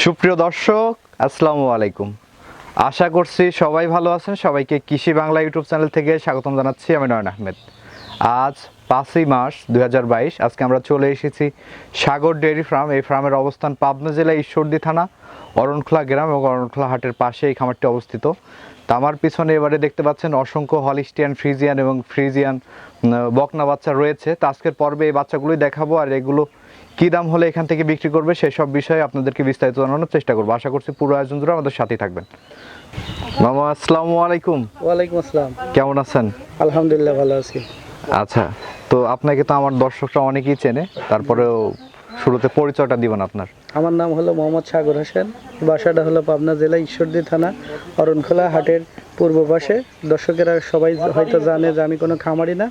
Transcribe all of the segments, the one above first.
সুপ্রিয় দর্শক, আসসালামু আলাইকুম। আশা করছি সবাই ভালো আছেন। সবাইকে কৃষি বাংলা ইউটিউব চ্যানেল থেকে স্বাগতম জানাচ্ছি। আমি নয়ন আহমেদ। আজ পাঁচই মার্চ দু হাজার বাইশ। আজকে আমরা চলে এসেছি সাগর ডেয়ারি ফার্ম। এই ফার্মের অবস্থান পাবনা জেলা ঈশ্বরদী থানা, অরণখোলা গ্রাম এবং অরণখোলা হাটের পাশে এই খামারটি অবস্থিত। তা আমার পিছনে এবারে দেখতে পাচ্ছেন অসংখ্য হলিস্টিয়ান, ফ্রিজিয়ান এবং ফ্রিজিয়ান বকনা বাচ্চা রয়েছে। তো আজকের পর্বে এই বাচ্চাগুলোই দেখাবো আর এগুলো কি দাম হলে এখান থেকে বিক্রি করবে সেসব বিষয়ে আপনাদেরকে বিস্তারিত জানানোর চেষ্টা করব। আশা করছি পুরো আয়োজন জুড়ে আমাদের সাথেই থাকবেন। মামা আসসালামু আলাইকুম। ওয়ালাইকুম আসসালাম। কেমন আছেন? আলহামদুলিল্লাহ ভালো আছি। আচ্ছা তো আপনাকে তো আমার দর্শকরা অনেকেই চেনে তারপরেও শুরুতে পরিচয়টা দিবেন আপনার। আমার নাম হলো মোহাম্মদ সাগর হোসেন বাসাটা হলো পাবনা জেলা ঈশ্বরদী থানা অরণখোলা হাটের পূর্ব পাশে। দর্শকেরা সবাই হয়তো জানে যে আমি কোনো খামারি না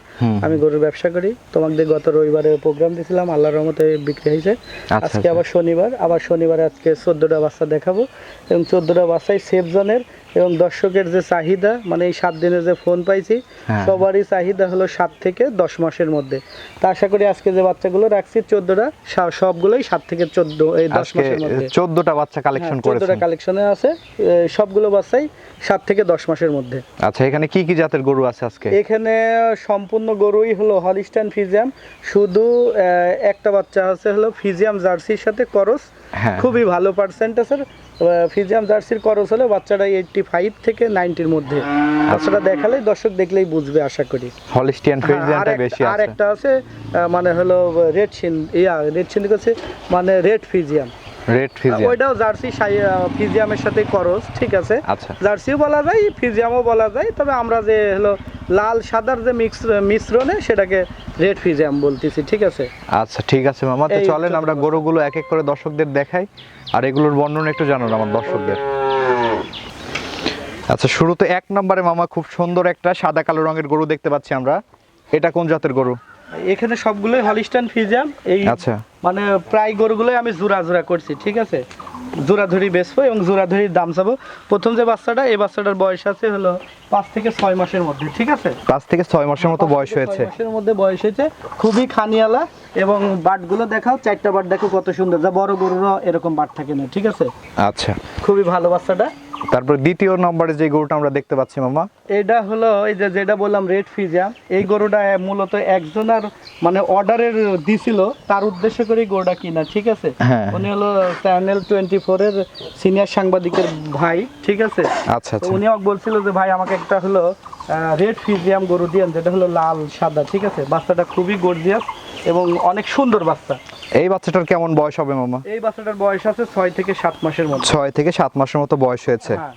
আমি গরুর ব্যবসা করি। তোমাদের গত রবিবারে প্রোগ্রাম দিয়েছিলাম আল্লাহর রহমতে বিক্রি হয়েছে। আজকে আচ্ছা। আবার শনিবার আবার শনিবারে আজকে চোদ্দোটা বাচ্চা দেখাবো। এবং চোদ্দোটা বাচ্চাই সেফ জনের এবং দর্শকের যে চাহিদা মানে এই সাত দিনে যে ফোন পাইছি হ্যাঁ। সবারই চাহিদা হলো সাত থেকে দশ মাসের মধ্যে। তা আশা করি আজকে যে বাচ্চাগুলো রাখছি চোদ্দোটা সবগুলোই সাত থেকে চোদ্দ এই দশ মাসের মধ্যে। চোদ্দটা বাচ্চা কালেকশন চোদ্দটা চোদ্দোটা কালেকশনে আছে সবগুলো বাচ্চাই সাত থেকে দশ মাসের মধ্যে। আচ্ছা এখানে কি কি জাতের গরু আছে আজকে? এখানে সম্পূর্ণ গরুই হলো হলিস্টান ফিজিয়াম শুধু একটা বাচ্চা আছে হলো ফিজিয়াম জার্সির সাথে করস হ্যাঁ। খুবই ভালো পার্সেন্টেজের ফিজিয়াম জার্সির করস হলে বাচ্চাটা এইটটি ফাইভ থেকে নাইনটির মধ্যে। বাচ্চাটা দেখালে দর্শক দেখলেই বুঝবে আশা করি। হলিস্টিয়ান ফিজিয়ামটা ফ্রিজিয়ানটা আর বেশি আর একটা আছে আহ, মানে হলো রেড সিন ইয়া রেড সিন হচ্ছে মানে রেড ফিজিয়াম রেড ফ্রিজিয়ান ওইটাও জার্সি ফিজিয়ামের সাথে করস ঠিক আছে? আচ্ছা। জার্সিও বলা যায় ফিজিয়ামও বলা যায় তবে আমরা যে হলো লাল সাদার যে মিক্স মিশ্রণে সেটাকে রেড ফিজিয়াম বলতেছি ঠিক আছে? আচ্ছা ঠিক আছে মামা। তো চলেন আমরা গরুগুলো এক এক করে দর্শকদের দেখাই আর এগুলোর বর্ণনা একটু জানান আমার দর্শকদের। আচ্ছা শুরুতে এক নম্বরে মামা খুব সুন্দর একটা সাদা কালো রঙের গরু দেখতে পাচ্ছি আমরা। এটা কোন জাতের গরু? এখানে সবগুলোই হলিস্টান ফিজিয়াম এই আচ্ছা। মানে প্রায় গরুগুলোই আমি জোড়া জোড়া করছি ঠিক আছে? জোড়া ধরি বেচবো এবং জোড়া ধরির দাম চাবো। প্রথম যে বাচ্চাটা এই বাচ্চাটার বয়স আছে হলো পাঁচ থেকে ছয় মাসের মধ্যে ঠিক আছে? পাঁচ থেকে ছয় মাসের মতো বয়স হয়েছে। মাসের মধ্যে বয়স হয়েছে। খুবই খানিয়ালা এবং বাটগুলো দেখাও চারটা বাট দেখো কত সুন্দর। যা বড় গরুরও এরকম বাট থাকে না ঠিক আছে? আচ্ছা। খুবই ভালো বাচ্চাটা। তারপর দ্বিতীয় নম্বরে যে গরুটা আমরা দেখতে পাচ্ছি মামা। এটা হলো এই যে যেটা বললাম রেড ফিজিয়াম এই গরুটা মূলত একজনের মানে অর্ডারের দিছিল তার উদ্দেশ্য করে গরুটা কিনা ঠিক আছে? হ্যাঁ। উনি হলো চ্যানেল টোয়েন্টি ফোরের সিনিয়র সাংবাদিকের ভাই ঠিক আছে? আচ্ছা আচ্ছা। উনি বলছিল যে ভাই আমাকে একটা হলো রেড ফিজিয়াম গরু দিয়েন যেটা হলো লাল সাদা ঠিক আছে? বাচ্চাটা খুবই গর্জিয়াস এবং অনেক সুন্দর বাচ্চা। এই বাচ্চাটার কেমন বয়স হবে মামা? এই বাচ্চাটার বয়স আছে ছয় থেকে সাত মাসের মতো। ছয় থেকে সাত মাসের মতো বয়স হয়েছে। হ্যাঁ।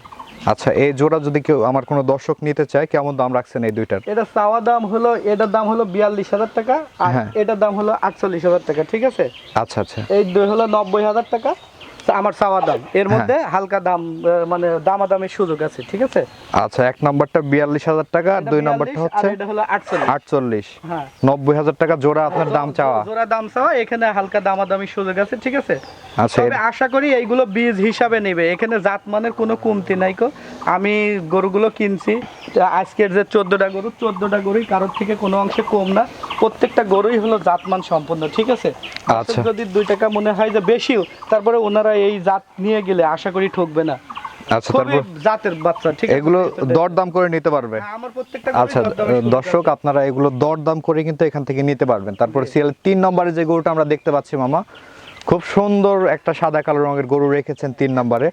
আচ্ছা এই জোড়া যদি কেউ আমার কোনো দর্শক নিতে চায় কেমন দাম রাখছেন এই দুইটার? এটা চাওয়া দাম হলো এটার দাম হলো বিয়াল্লিশ হাজার টাকা আর হ্যাঁ। এটার দাম হলো আটচল্লিশ হাজার টাকা ঠিক আছে? আচ্ছা আচ্ছা। এই দুই হলো নব্বই হাজার টাকা। আমার চাওয়া দাম। এর হ্যাঁ। মধ্যে হালকা দাম মানে দামাদামের সুযোগ আছে ঠিক আছে? আচ্ছা এক নাম্বারটা বিয়াল্লিশ হাজার টাকা আর দুই 42 নাম্বারটা হচ্ছে আটচল্লিশ। হ্যাঁ। নব্বই হাজার টাকা জোড়া আপনার দাম চাওয়া। জোড়া দাম চাওয়া এখানে হালকা দামাদামি সুযোগ আছে ঠিক আছে? আচ্ছা তবে আশা করি এইগুলো বীজ হিসাবে নেবে। এখানে জাত মানের কোনো কমতি নাই কো। আমি গরুগুলো কিনছি আজকের যে চোদ্দটা গরু চোদ্দটা গরুই কারোর থেকে কোনো অংশে কম না। প্রত্যেকটা গরুই হলো জাতমান সম্পন্ন ঠিক আছে? আচ্ছা। যদি দুই টাকা মনে হয় যে বেশিও তারপরে ওনারা এই জাত নিয়ে গেলে আশা করি ঠকবে না। আচ্ছা তারপর জাতের বাচ্চা ঠিক এগুলো দরদাম করে নিতে পারবে। হ্যাঁ, আমার প্রত্যেকটা আচ্ছা দর্শক আপনারা এগুলো দরদাম করে কিন্তু এখান থেকে নিতে পারবেন। তারপর সিএল তিন নম্বরে যে গরুটা আমরা দেখতে পাচ্ছি মামা খুব সুন্দর একটা সাদা কালো রঙের গরু রেখেছেন তিন নম্বরে।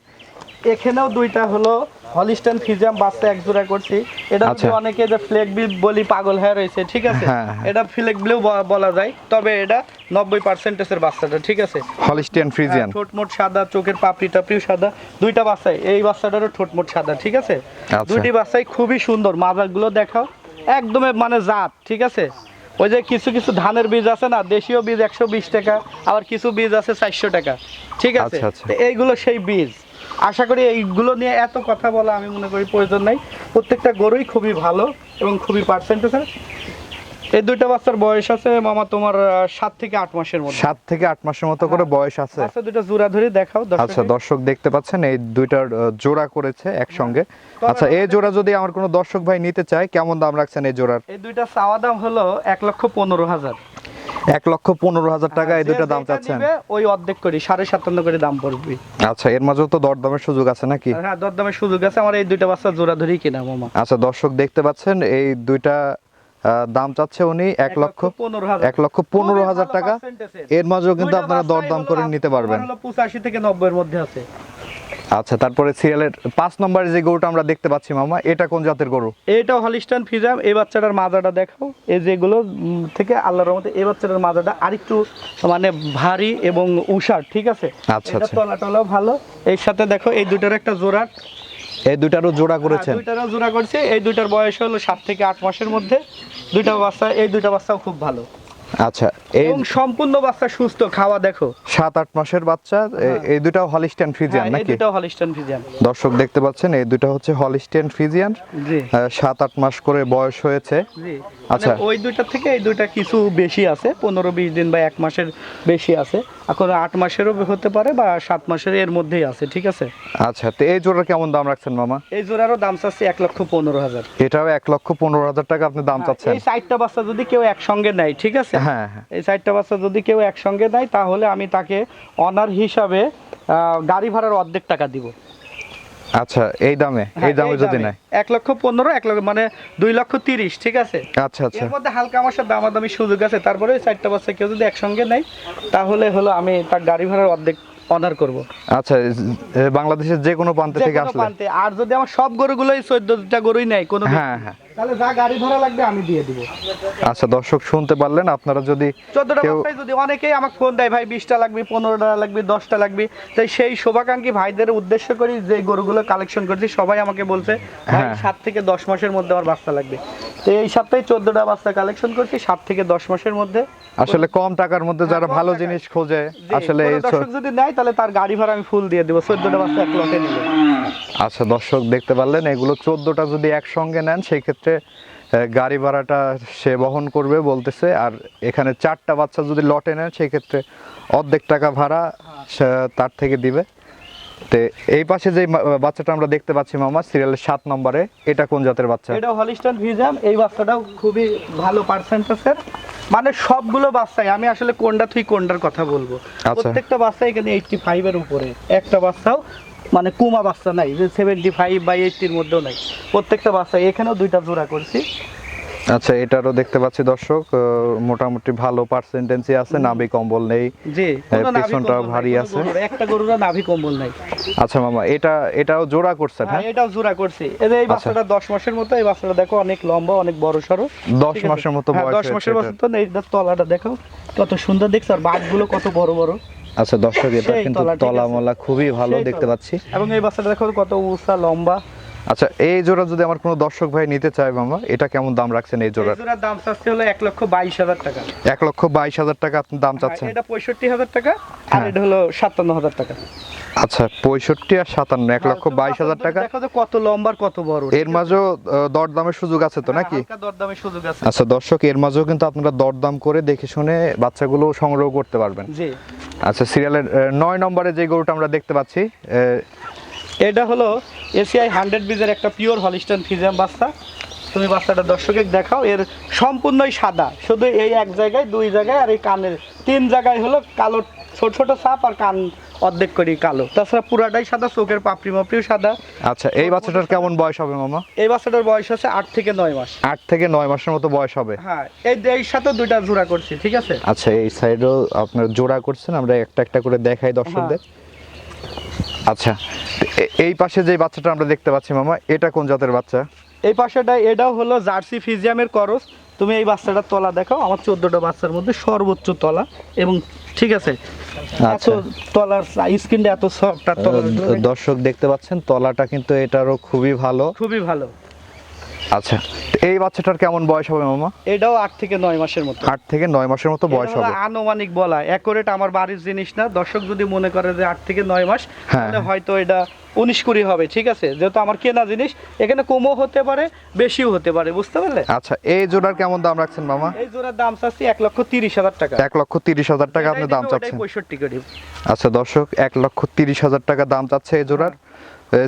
এখানেও দুইটা হলো হলিস্টান ফিজিয়াম বাচ্চা এক জোড়া করছি। এটা। যদি অনেকে যে ফ্লেক বি বলি পাগল হয়ে রয়েছে ঠিক আছে? হ্যাঁ, হ্যাঁ। এটা ফ্লেক ব্লিউ বলা যায়। তবে এটা নব্বই পার্সেন্টেজের বাচ্চাটা ঠিক আছে? Holstein Friesian. ঠোঁট মোট সাদা চোখের পাপড়ি টাপড়িও সাদা। দুইটা বাচ্চাই এই বাচ্চাটারও ঠোঁট মোট সাদা ঠিক আছে? আচ্ছা। দুইটি বাচ্চাই খুবই সুন্দর মাজাগুলো দেখাও। একদমই মানে জাত ঠিক আছে? ওই যে কিছু কিছু ধানের বীজ আছে না দেশীয় বীজ একশো বিশ টাকা আবার কিছু বীজ আছে চারশো টাকা ঠিক আছে? আচ্ছা, আচ্ছা। এইগুলো সেই বীজ। আশা করি এইগুলো নিয়ে এত কথা বলা আমি মনে করি প্রয়োজন নাই। প্রত্যেকটা গরুই খুবই ভালো এবং খুবই পার্সেন্টেজ এই দুইটা বাচ্চার বয়স আছে মামা তোমার সাত থেকে আট মাসের মধ্যে। সাত থেকে আট মাসের মতো করে বয়স আছে। আচ্ছা দুইটা জোড়া ধরে দেখাও আচ্ছা দর্শক দেখতে পাচ্ছেন এই দুইটার জোড়া করেছে একসঙ্গে। তবে আচ্ছা এই জোড়া যদি আমার কোনো দর্শক ভাই নিতে চায় কেমন দাম রাখছেন এই জোড়ার? এই দুইটা চাওয়া দাম হলো এক লক্ষ পনেরো হাজার। এক লক্ষ পনেরো হাজার টাকা এই যে দুইটা দাম চাচ্ছেন? ওই অর্ধেক করি সাড়ে সাতান্ন করে দাম পড়বে। আচ্ছা এর মাঝেও তো দরদামের সুযোগ আছে নাকি? হ্যাঁ দরদামের সুযোগ আছে আমার এই দুইটা বাচ্চা জোড়া ধরেই কিনা মামা আচ্ছা দর্শক দেখতে পাচ্ছেন এই দুইটা দাম চাচ্ছে উনি এক লক্ষ এক লক্ষ পনেরো হাজার টাকা। এর। মাঝেও কিন্তু আপনারা দরদাম করে নিতে পারবেন। পঁচাশি থেকে নব্বইয়ের মধ্যে আছে। আচ্ছা তারপরে সিরিয়ালের পাঁচ নম্বরে যে গরুটা আমরা দেখতে পাচ্ছি মামা এটা কোন জাতের গরু? এইটাও হলিস্টান ফিজাম এই বাচ্চাটার মাজাটা দেখাও। এই যেগুলো থেকে আল্লাহর রহমতে এই বাচ্চাটার মাজাটা আরেকটু মানে ভারী এবং উষার ঠিক আছে? আচ্ছা, এটা আচ্ছা। তলা টলাও ভালো। এর সাথে দেখো এই দুটার একটা জোড়া। এই দুইটারও জোড়া করেছেন? দুটারও জোড়া করছে। এই দুইটার বয়স হলো সাত থেকে আট মাসের মধ্যে। দুইটা বাচ্চা এই দুইটা বাচ্চাও খুব ভালো। আচ্ছা এবং সম্পূর্ণ বাচ্চা সুস্থ খাওয়া দেখো। সাত আট মাসের বাচ্চা এই দুইটাও হলিস্টিয়ান ফ্রিজিয়ান হ্যাঁ, এই নাকি? দুইটাও হলিস্টান ফিজিয়াম দর্শক দেখতে পাচ্ছেন এই দুইটা হচ্ছে হলিস্টিয়ান ফ্রিজিয়ান সাত আট মাস করে বয়স হয়েছে। আচ্ছা। আচ্ছা ওই দুইটা থেকে এই দুইটা কিছু বেশি আছে পনেরো বিশ দিন বা এক মাসের বেশি আছে। এখন আট মাসেরও হতে পারে বা সাত মাসের এর মধ্যেই আছে ঠিক আছে? আচ্ছা তো এই জোড়ার কেমন দাম রাখছেন মামা? এই জোড়ারও দাম চাচ্ছে এক লক্ষ পনেরো হাজার। এটাও এক লক্ষ পনেরো হাজার টাকা আপনি দাম চাচ্ছেন। এই চারটা বাচ্চা যদি কেউ একসঙ্গে নেয় ঠিক আছে? হ্যাঁ হ্যাঁ। এই চারটা বাচ্চা যদি কেউ একসঙ্গে দেয় তাহলে আমি তাকে অনার হিসাবে গাড়ি ভাড়ার অর্ধেক টাকা দিব। আচ্ছা এই দামে? হ্যাঁ, এই দামে যদি নেয়? এক লক্ষ পনেরো এক লক্ষ মানে দুই লক্ষ তিরিশ ঠিক আছে? আচ্ছা আচ্ছা। এর মধ্যে হালকা আমার সাথে দামাদামি সুযোগ আছে। তারপরে ওই চারটা বাচ্চা কেউ যদি একসঙ্গে নেয় তাহলে হলো আমি তার গাড়ি ভাড়ার অর্ধেক অনার করব। আচ্ছা বাংলাদেশের যে কোনো প্রান্ত থেকে আসলে। প্রান্তে। আর যদি আমার সব গরুগুলোই চোদ্দটা গরুই নেয় কোনো হ্যাঁ হ্যাঁ। তাহলে যা গাড়ি ভাড়া লাগবে আমি দিয়ে দিব। আচ্ছা দর্শক শুনতে পারলেন আপনারা যদি চোদ্দটা কেউ- বাচ্চায় যদি অনেকেই আমাকে ফোন দেয় ভাই বিশটা লাগবে পনেরোটা লাগবে দশটা লাগবে। তাই সেই শোভাকাঙ্ক্ষী ভাইদের উদ্দেশ্য করি যে গরুগুলো কালেকশন করছি সবাই আমাকে বলছে ভাই হ্যাঁ। সাত থেকে দশ মাসের মধ্যে আমার বাচ্চা লাগবে। এই সপ্তাহে চোদ্দটা বাচ্চা কালেকশন করছি সাত থেকে দশ মাসের মধ্যে। আসলে কম টাকার মধ্যে যারা ভালো জিনিস খোঁজে আসলে দর্শক যদি নেয় তাহলে তার গাড়ি ভাড়া আমি ফুল দিয়ে দেবো চোদ্দটা বাচ্চা এক লটে নিবে আচ্ছা দর্শক দেখতে পারলেন এগুলো চোদ্দটা যদি একসঙ্গে নেন সেই ক্ষেত্রে গাড়ি ভাড়াটা সে বহন করবে বলতেছে আর এখানে চারটা বাচ্চা যদি লটে নেন সেই ক্ষেত্রে অর্ধেক টাকা ভাড়া তার থেকে দিবে। তো এই পাশে যে বাচ্চাটা আমরা দেখতে পাচ্ছি মামা সিরিয়ালের সাত নম্বরে এটা কোন জাতের বাচ্চা? এটা হলিস্টান ভিজাম এই বাচ্চাটাও খুবই ভালো পার্সেন্টেজের মানে সবগুলো বাচ্চাই আমি আসলে কোনটা তুই কোনটার কথা বলব। আচ্ছা। প্রত্যেকটা বাচ্চা এখানে এইটটি ফাইভের উপরে। একটা বাচ্চাও মানে কুমা বাচ্চা নাই যে সেভেন্টি ফাইভ বা এইটটির মধ্যেও নাই। প্রত্যেকটা বাচ্চা এখানেও দুইটা জোড়া করছি। আচ্ছা এটারও দেখতে পাচ্ছি দর্শক মোটামুটি ভালো পার্সেন্টেন্সি আছে নাভি কম্বল নেই। জি কোনো পেছনটাও ভারী আছে। একটা গরুরা নাভি কম্বল নাই। আচ্ছা মামা এটা এটাও জোড়া করছেন হ্যাঁ হ্যাঁ? এটাও জোড়া করছি। এই যে এই আচ্ছা। বাচ্চাটা দশ মাসের মতো এই বাচ্চাটা দেখো অনেক লম্বা অনেক বড় সড়ো। দশ মাসের মতো বয়স দশ হয়েছে মাসের এটার। বছর তো এইটার তলাটা দেখো কত সুন্দর দেখছ আর বাঘগুলো কত বড় বড়। আচ্ছা দর্শক এটা কিন্তু তলা, মলা খুবই ভালো দেখতে পাচ্ছি। এবং এই বাচ্চাটা দেখো কত উঁচা লম্বা। আচ্ছা এই জোড়া যদি আমার কোনো দর্শক ভাই নিতে চায় মামা এটা কেমন দাম রাখছেন এই এই জোড়ার জোড়ার দাম চাচ্ছে হলো এক লক্ষ বাইশ হাজার টাকা। এক লক্ষ বাইশ হাজার টাকা আপনি দাম চাচ্ছেন? এটা পঁয়ষট্টি হাজার টাকা আর হ্যাঁ। এটা হলো সাতান্ন হাজার টাকা। আচ্ছা পঁয়ষট্টি আর সাতান্ন এক লক্ষ বাইশ হাজার টাকা? কত লম্বা কত বড় এর মাঝেও দরদামের সুযোগ আছে তো নাকি? হালকা দরদামের সুযোগ আছে। আচ্ছা দর্শক এর মাঝেও কিন্তু আপনারা দরদাম করে দেখে শুনে বাচ্চাগুলো সংগ্রহ করতে পারবেন। জি। আচ্ছা সিরিয়ালের নয় নম্বরে যে গরুটা আমরা দেখতে পাচ্ছি এটা হলো এসিআই হান্ড্রেড বিজের একটা পিওর হলিস্টান ফিজিয়াম বাচ্চা। তুমি বাচ্চাটা দর্শকে দেখাও এর সম্পূর্ণই সাদা। শুধু এই এক জায়গায় দুই জায়গায় আর এই কানের তিন জায়গায় হলো কালো ছোট ছোট সাপ আর কান অর্ধেক করি কালো। তাছাড়া পুরাটাই সাদা চোখের পাপড়ি মাপড়িও সাদা। আচ্ছা এই বাচ্চাটার কেমন বয়স হবে মামা? এই বাচ্চাটার বয়স হচ্ছে আট থেকে নয় মাস। আট থেকে নয় মাসের মতো বয়স হবে। হ্যাঁ এই এই সাথে দুইটা জোড়া করছি ঠিক আছে? আচ্ছা এই সাইডেও আপনার জোড়া করছেন আমরা একটা একটা করে দেখাই দর্শকদের। আচ্ছা এই পাশে যে বাচ্চাটা আমরা দেখতে পাচ্ছি মামা এটা কোন জাতের বাচ্চা? এই পাশেটা এটাও হলো জার্সি ফিজিয়ামের করস। তুমি এই বাচ্চাটার তলা দেখো আমার চোদ্দটা বাচ্চার মধ্যে সর্বোচ্চ তলা এবং ঠিক আছে এত আচ্ছা। তলার স্কিনটা এত সফট দর্শক দেখতে পাচ্ছেন তলাটা কিন্তু এটারও খুবই ভালো। খুবই ভালো। আচ্ছা। এই বাচ্চাটার কেমন বয়স হবে মামা? এটাও আট থেকে নয় মাসের মতো। আট থেকে নয় মাসের মতো বয়স হবে। আনুমানিক বলা। অ্যাকোরেট আমার বাড়ির জিনিস না। দর্শক যদি মনে করে যে আট থেকে নয় মাস হ্যাঁ। তাহলে হয়তো এটা উনিশ কুড়ি হবে ঠিক আছে? যেহেতু আমার কেনা জিনিস এখানে কমও হতে পারে বেশিও হতে পারে বুঝতে পারলে? আচ্ছা এই জোড়ার কেমন দাম রাখছেন মামা? এই জোড়ার দাম চাচ্ছি এক লক্ষ তিরিশ হাজার টাকা। এক লক্ষ তিরিশ হাজার টাকা আপনি দাম চাচ্ছেন। পঁয়ষট্টি আচ্ছা দর্শক এক লক্ষ তিরিশ হাজার টাকা দাম চাচ্ছে এই জোড়ার।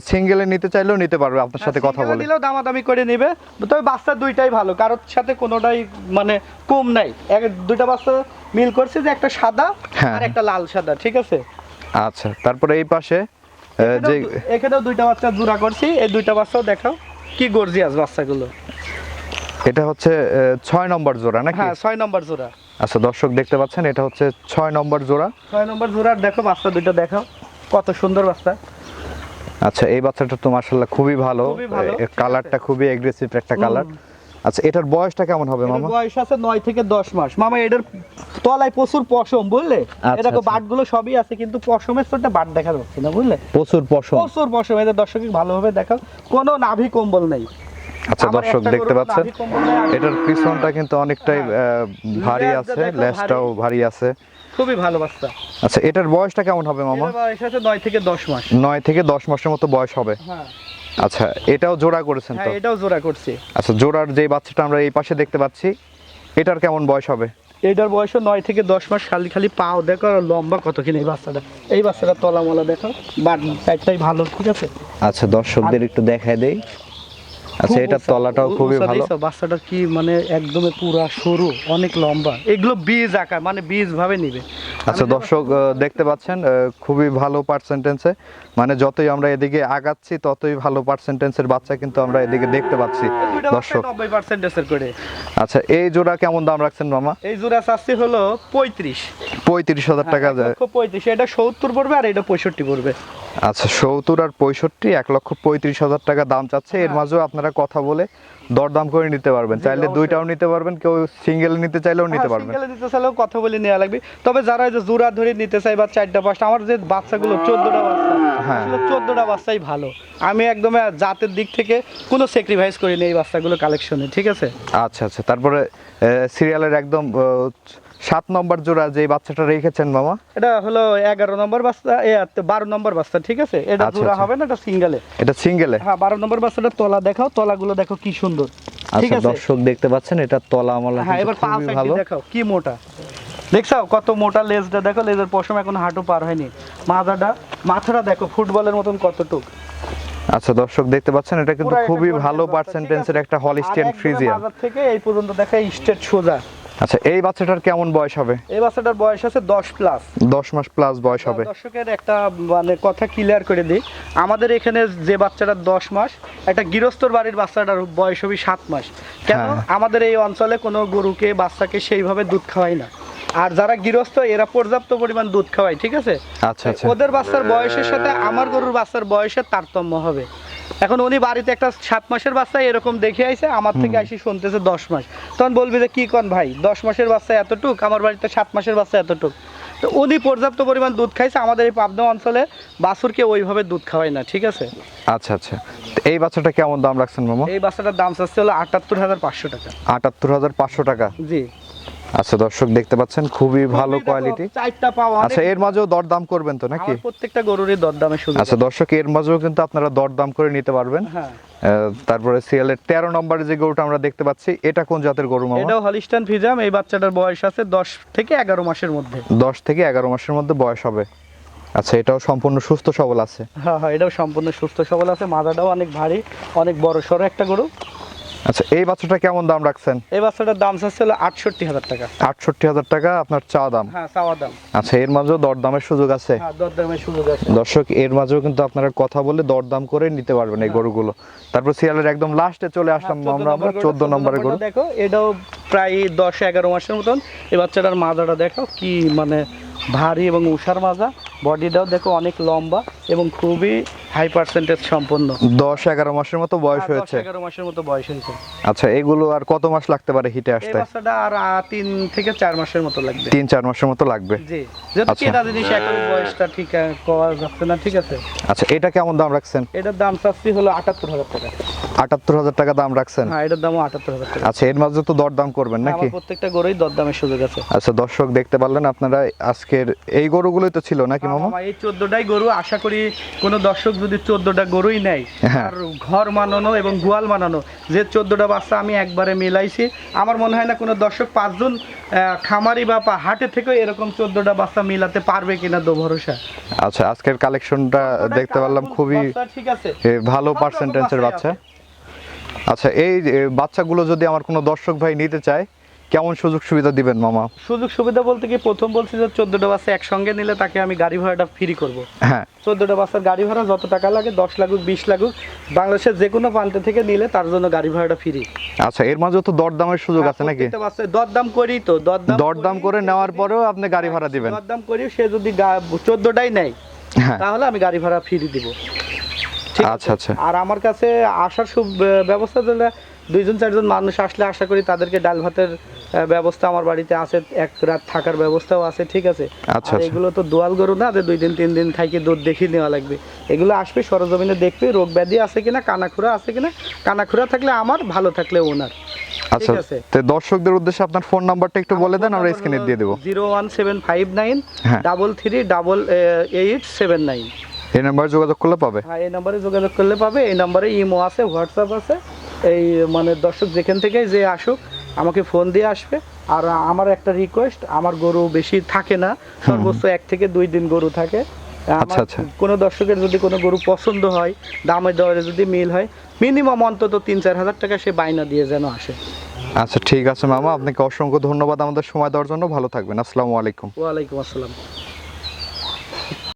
সিঙ্গেলে নিতে চাইলেও নিতে পারবে আপনার সাথে কথা সিঙ্গেলে বলে। নিলেও দামাদামি করে নেবে তবে বাচ্চা দুইটাই ভালো কারোর সাথে কোনোটাই মানে কম নাই। এক দুইটা বাচ্চা মিল করছে যে একটা সাদা হ্যাঁ। আর একটা লাল সাদা ঠিক আছে? আচ্ছা তারপরে এই পাশে যে এখানেও দুইটা বাচ্চা জোড়া করছি এই দুইটা বাচ্চাও দেখাও কি গর্জিয়াস বাচ্চাগুলো। এটা হচ্ছে ছয় নম্বর জোড়া নাকি? হ্যাঁ ছয় নম্বর জোড়া। আচ্ছা দর্শক দেখতে পাচ্ছেন এটা হচ্ছে ছয় নম্বর জোড়া। ছয় নম্বর জোড়ার দেখো বাচ্চা দুইটা দেখাও কত সুন্দর বাচ্চা। আচ্ছা এই বাচ্চাটা তো মার্শাল্লাহ খুবই ভালো। কালারটা খুবই এগ্রেসিভ একটা কালার। আচ্ছা এটার বয়সটা কেমন হবে মামা? বয়স আছে 9 থেকে দশ মাস। মামা এটার তলায় প্রচুর পশম বুঝলে? এটা তো বাট বাটগুলো সবই আছে কিন্তু পশমের একটা বাট দেখা যাচ্ছে না বুঝলে? প্রচুর পশম। প্রচুর পশম এদের দর্শক ভালোভাবে দেখাও। কোনো নাভি কম্বল নেই। আচ্ছা দর্শক দেখতে পাচ্ছেন? এটার পিছনটা কিন্তু অনেকটাই ভারী আছে লেজটাও ভারী। আছে। খুবই ভালো বাচ্চা। আচ্ছা এটার বয়সটা কেমন হবে মামা? বয়স আছে নয় থেকে দশ মাস। নয় থেকে দশ মাসের মতো বয়স হবে। হ্যাঁ। আচ্ছা এটাও জোড়া করেছেন তো? হ্যাঁ এটাও জোড়া করছে। আচ্ছা জোড়ার যে বাচ্চাটা আমরা এই পাশে দেখতে পাচ্ছি এটার কেমন বয়স হবে? এটার বয়স নয় থেকে দশ মাস খালি খালি পাও দেখো আর লম্বা কত কিনা এই বাচ্চাটা। এই বাচ্চাটা তলা মলা দেখো বাট সাইডটাই ভালো ঠিক আছে? আচ্ছা দর্শকদের একটু দেখায় দেই। আচ্ছা উঁচা- তলাটাও খুবই ভালো। বাচ্চাটা কি মানে একদমই পুরা সরু অনেক লম্বা। এগুলো বীজ আকার মানে বীজ ভাবে নিবে। আচ্ছা দর্শক দেখতে পাচ্ছেন খুবই ভালো পার্সেন্টেন্সে মানে যতই আমরা এদিকে আগাচ্ছি ততই ভালো পার্সেন্টেন্সের বাচ্চা কিন্তু আমরা এদিকে দেখতে পাচ্ছি। দর্শক। করে। আচ্ছা এই জোড়া কেমন দাম রাখছেন মামা? এই জোড়া চাচ্ছি হলো পঁয়ত্রিশ। পঁয়ত্রিশ হাজার টাকা যায়। পঁয়ত্রিশ। এটা সত্তর পড়বে আর এটা পঁয়ষট্টি পড়বে। আচ্ছা সত্তর আর পঁয়ষট্টি এক লক্ষ পঁয়ত্রিশ হাজার টাকা দাম চাচ্ছে। এর মাঝেও আপনারা কথা বলে দরদাম করে নিতে পারবেন। চাইলে দুইটাও নিতে পারবেন কেউ সিঙ্গেল নিতে চাইলেও নিতে হ্যাঁ, পারবেন। সিঙ্গেলে দিতে চাইলেও কথা বলে নেওয়া লাগবে। তবে যারা যে জোড়া ধরে নিতে চাই বা চারটা পাঁচটা আমার যে বাচ্চাগুলো চোদ্দটা বাচ্চা হ্যাঁ। চোদ্দটা বাচ্চাই ভালো। আমি একদম জাতের দিক থেকে কোনো স্যাক্রিফাইস করিনি এই বাচ্চাগুলো কালেকশনে ঠিক আছে? আচ্ছা আচ্ছা। তারপরে সিরিয়ালের একদম সাত নম্বর জোড়া যে বাচ্চাটা রেখেছেন মামা? এটা হলো এগারো নম্বর বাচ্চা এ বারো নম্বর বাচ্চা ঠিক আছে? এটা আচ্ছা, জোড়া আচ্ছা। হবে না? এটা সিঙ্গেলে এটা সিঙ্গেলে হ্যাঁ বারো নম্বর বাচ্চাটা তলা দেখাও তলাগুলো দেখো কি সুন্দর। আচ্ছা দর্শক দেখতে পাচ্ছেন এটা তলা আমলা হ্যাঁ এবার পা ভালো। দেখাও কি মোটা। দেখছ? কত মোটা লেজটা দেখো লেজের পশম এখন হাঁটু পার হয়নি। মাথাটা মাথাটা দেখো ফুটবলের মতন কতটুক। আচ্ছা দর্শক দেখতে পাচ্ছেন এটা কিন্তু খুবই ভালো বাচ্চা, পার্সেন্টেন্সের একটা হলিস্টিয়ান ফ্রিজিয়ান থেকে এই পর্যন্ত দেখা স্টেট সোজা। আচ্ছা এই বাচ্চাটার কেমন বয়স হবে? এই বাচ্চাটার বয়স আছে দশ প্লাস দশ মাস প্লাস বয়স হবে। দর্শকের একটা মানে কথা ক্লিয়ার করে দিই। আমাদের এখানে যে বাচ্চাটার দশ মাস একটা গৃহস্থর বাড়ির বাচ্চাটার বয়স হবে সাত মাস। কেন? হ্যাঁ। আমাদের এই অঞ্চলে কোনো গরুকে বাচ্চাকে সেইভাবে দুধ খাওয়াই না। আর যারা গৃহস্থ এরা পর্যাপ্ত পরিমাণ দুধ খাওয়ায় ঠিক আছে? আচ্ছা আচ্ছা। ওদের বাচ্চার বয়সের সাথে আমার গরুর বাচ্চার বয়সের তারতম্য হবে। এখন উনি বাড়িতে একটা সাত মাসের বাচ্চা এরকম দেখে আইছে আমার থেকে আইসি শুনতেছে দশ মাস। তখন বলবি যে কি কন ভাই দশ মাসের বাচ্চা এতটুক আমার বাড়িতে সাত মাসের বাচ্চা এতটুক। তো উনি পর্যাপ্ত পরিমাণ দুধ খাইছে আমাদের এই পাবনা অঞ্চলে বাছুরকে ওইভাবে দুধ খাওয়ায় না ঠিক আছে? আচ্ছা আচ্ছা। এই বাচ্চাটা কেমন দাম রাখছেন মামা? এই বাচ্চাটার দাম চাচ্ছে হলো আটাত্তর হাজার পাঁচশো টাকা। আটাত্তর হাজার পাঁচশো টাকা? জি। আচ্ছা দর্শক দেখতে পাচ্ছেন খুবই ভালো কোয়ালিটি চারটা পাওয়া আচ্ছা এর মাঝেও দরদাম করবেন তো নাকি? প্রত্যেকটা গরুরই দরদামের সুযোগ আচ্ছা দর্শক এর মাঝেও কিন্তু আপনারা দরদাম করে নিতে পারবেন। হ্যাঁ। তারপরে সিরিয়ালের তেরো নম্বরে যে গরুটা আমরা দেখতে পাচ্ছি এটা কোন জাতের গরু মামা? এটাও হলিস্টান ফিজাম এই বাচ্চাটার বয়স আছে দশ থেকে এগারো মাসের মধ্যে। দশ থেকে এগারো মাসের মধ্যে বয়স হবে। আচ্ছা এটাও সম্পূর্ণ সুস্থ সবল আছে। হ্যাঁ হ্যাঁ এটাও সম্পূর্ণ সুস্থ সবল আছে। মাজাটাও অনেক ভারী অনেক বড় সড়ো একটা গরু। আচ্ছা এই বাচ্চাটা কেমন দাম রাখছেন? এই বাচ্চাটার দাম হলো আটষট্টি হাজার টাকা। আটষট্টি হাজার টাকা আপনার চা দাম? হ্যাঁ চাওয়া দাম। আচ্ছা এর মাঝেও দরদামের সুযোগ আছে? হ্যাঁ দরদামের সুযোগ আছে। দর্শক এর মাঝেও কিন্তু আপনারা কথা বলে দরদাম করে নিতে পারবেন এই গরুগুলো। তারপর সিরিয়ালের একদম লাস্টে চলে আসলাম হ্যাঁ, আমরা আমরা চোদ্দ নম্বরের গরু। দেখো এটাও প্রায় দশ এগারো মাসের মতন। এই বাচ্চাটার মাজাটা দেখো কি মানে ভারী এবং উষার মাজা। বডিটাও দেখো অনেক লম্বা এবং খুবই হাই পার্সেন্টেজ সম্পন্ন। দশ এগারো মাসের মতো বয়স হ্যাঁ, হয়েছে। এগারো মাসের মতো বয়স হয়েছে। আচ্ছা এগুলো আর কত মাস লাগতে পারে হিটে এই আসতে? বাচ্চাটা আর তিন থেকে চার মাসের মতো লাগবে। তিন চার মাসের মতো লাগবে। জি। যেহেতু। কেনা জিনিস এখন বয়সটা ঠিক যাচ্ছে না ঠিক আছে। আচ্ছা এটা কেমন দাম রাখছেন? এটার দাম চাচ্ছি হলো আটাত্তর হাজার টাকা। আটাত্তর হাজার টাকা দাম রাখছেন? হ্যাঁ এটার দামও আটাত্তর হাজার টাকা। আচ্ছা এর মাঝে তো দরদাম করবেন হ্যাঁ, নাকি? প্রত্যেকটা গরুই দরদামের সুযোগ আছে। আচ্ছা দর্শক দেখতে পারলেন আপনারা আজকের এই গরুগুলোই তো ছিল নাকি মামা এই চোদ্দটাই গরু আশা করি কোনো দর্শক যদি চোদ্দটা গরুই নেয় হ্যাঁ। আর ঘর মানানো এবং গোয়াল মানানো যে চোদ্দটা বাচ্চা আমি একবারে মিলাইছি আমার মনে হয় না কোনো দর্শক পাঁচজন খামারি বা হাটে থেকে এরকম চোদ্দটা বাচ্চা মিলাতে পারবে কিনা দো ভরসা? আচ্ছা আজকের কালেকশনটা দেখতে পারলাম খুবই ঠিক আছে। ভালো পার্সেন্টেজের বাচ্চা। আচ্ছা এই বাচ্চাগুলো যদি আমার কোনো দর্শক ভাই নিতে চায় কেমন সুযোগ সুবিধা দিবেন মামা? সুযোগ সুবিধা বলতে কি প্রথম বলছি যে চোদ্দটা বাসে একসঙ্গে নিলে তাকে আমি গাড়ি ভাড়াটা ফ্রি করব। হ্যাঁ। চোদ্দটা বাসের গাড়ি ভাড়া যত টাকা লাগে দশ লাগুক বিশ লাগুক বাংলাদেশের যে কোনো প্রান্ত থেকে নিলে তার জন্য গাড়ি ভাড়াটা ফ্রি আচ্ছা এর মাঝে তো দরদামের সুযোগ আছে নাকি? দরদাম করি তো দরদাম দরদাম করে নেওয়ার পরেও আপনি গাড়ি ভাড়া দিবেন। দরদাম করি সে যদি চোদ্দটাই নেয় হ্যাঁ। তাহলে আমি গাড়ি ভাড়া ফ্রি দিব। আচ্ছা, আচ্ছা। আর আমার কাছে আসার ব্যবস্থা দিলে দুইজন চারজন মানুষ আসলে আশা করি তাদেরকে ডাল ভাতের ব্যবস্থা আমার বাড়িতে আছে এক রাত থাকার ব্যবস্থাও আছে ঠিক আছে? আচ্ছা, আচ্ছা। এগুলো তো দোয়াল গরু না যে দুই দিন তিন দিন থাকি দুধ দেখিয়ে নেওয়া লাগবে। এগুলো আসবে সরজমিনে দেখবে রোগ ব্যাধি আছে কিনা কানাখুরা আছে কিনা। কানাখুরা থাকলে আমার ভালো থাকলে ওনার। আচ্ছা তো দর্শকদের উদ্দেশ্যে আপনার ফোন নাম্বারটা একটু বলে দেন আমরা স্ক্রিনে দিয়ে দেবো। Zero one seven five nine হ্যাঁ। Double three double eight seven nine এই নাম্বারে যোগাযোগ করলে পাবে? হ্যাঁ এই নাম্বারে যোগাযোগ করলে পাবে এই নাম্বারে ইমো আছে হোয়াটসঅ্যাপ আছে। এই মানে দর্শক যেখান থেকে যে আসুক আমাকে ফোন দিয়ে আসবে। আর আমার একটা রিকোয়েস্ট আমার গরু বেশি থাকে না সর্বোচ্চ এক থেকে দুই দিন গরু থাকে। আচ্ছা, আচ্ছা। কোনো দর্শকের যদি কোনো গরু পছন্দ হয় দামে দরে যদি মিল হয় মিনিমাম অন্তত তিন চার হাজার টাকা সে বাইনা দিয়ে যেন আসে। আচ্ছা ঠিক আছে মামা। আপনাকে অসংখ্য ধন্যবাদ আমাদের সময় দেওয়ার জন্য। ভালো থাকবেন। আসসালামু আলাইকুম। ওয়ালাইকুম আসসালাম।